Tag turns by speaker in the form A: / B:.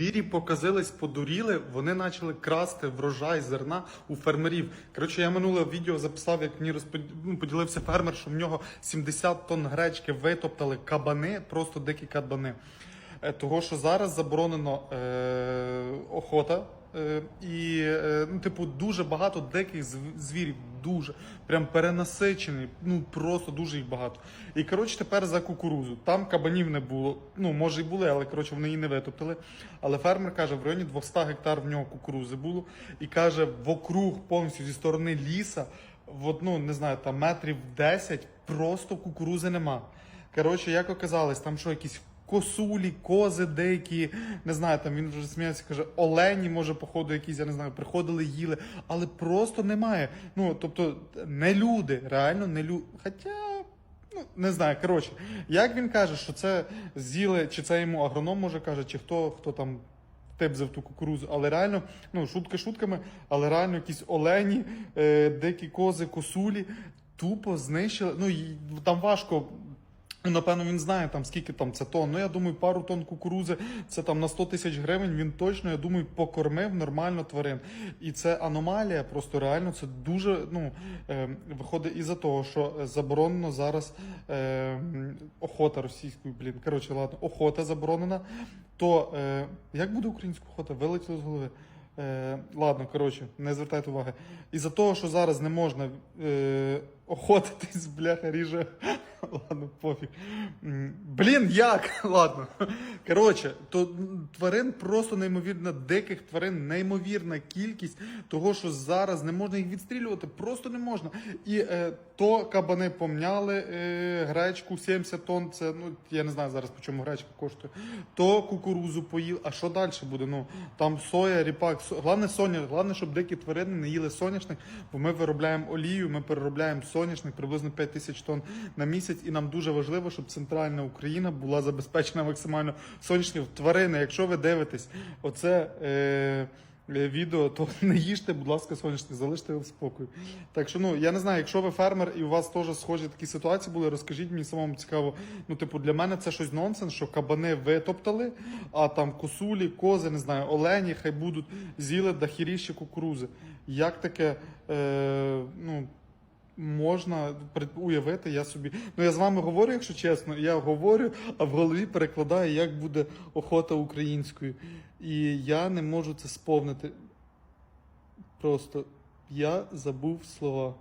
A: Звірі показились, подуріли, вони почали красти врожай зерна у фермерів. Коротше, я минуле відео записав, як мені розпод... ну, поділився фермер, що в нього 70 тонн гречки витоптали кабани, просто дикі кабани. Е, Того, що зараз заборонено е, охота. Е, і, е, ну, типу, дуже багато диких звірів, дуже прям перенасичений, ну просто дуже їх багато. І коротше, тепер за кукурузу. Там кабанів не було. Ну, може і були, але коротше вони її не витоптали. Але фермер каже, в районі 200 гектар в нього кукурузи було. І каже, вокруг повністю зі сторони ліса, в одну, не знаю, там метрів 10, просто кукурузи нема. Коротше, як оказалось, там що якісь косулі, кози деякі, не знаю, там він вже сміється, каже, олені, може, походу, якісь, я не знаю, приходили, їли, але просто немає. Ну, тобто, не люди, реально не люди. Хоча. Ну, не знаю, коротше, як він каже, що це з'їли, чи це йому агроном може каже, чи хто, хто там типзив ту кукурузу, але реально, ну, шутки шутками, але реально якісь олені, е, дикі кози, косулі тупо знищили. Ну, і там важко. Ну, Напевно, він знає там скільки там це тонн. Ну я думаю, пару тонн кукурузи це там на 100 тисяч гривень. Він точно, я думаю, покормив нормально тварин. І це аномалія, просто реально це дуже ну е, виходить із-за того, що заборонено зараз е, охота російською, блін. Коротше, ладно, охота заборонена. То е, як буде українська охота? Вилетіло з голови. Е, ладно, коротше, не звертайте уваги. Із-за того, що зараз не можна е, охотитись, бляха, ріже. Ладно, пофіг. Блін, як? Ладно. Коротше, то тварин просто неймовірно, диких тварин, неймовірна кількість того, що зараз не можна їх відстрілювати, просто не можна. І е, то кабани помняли е, гречку 70 тонн, це ну я не знаю зараз по чому гречка коштує. То кукурузу поїв. А що далі буде? Ну там соя, ріпак, со... головне соня, головне, щоб дикі тварини не їли соняшник, бо ми виробляємо олію, ми переробляємо соняшник приблизно 5 тисяч тонн на місяць, і нам дуже важливо, щоб центральна Україна була забезпечена максимально соняшників. Тварини, якщо ви дивитесь, оце. Е... е, Відео, то не їжте, будь ласка, соняшник, залиште його в спокій. Так що, ну я не знаю, якщо ви фермер і у вас теж схожі такі ситуації були, розкажіть мені самому цікаво. Ну, типу, для мене це щось нонсенс, що кабани витоптали, а там косулі, кози, не знаю, олені, хай будуть з'їли дахіріші кукурузи. Як таке, е. Можна уявити, я собі. Ну я з вами говорю, якщо чесно, я говорю, а в голові перекладаю, як буде охота українською. І я не можу це сповнити. Просто я забув слова.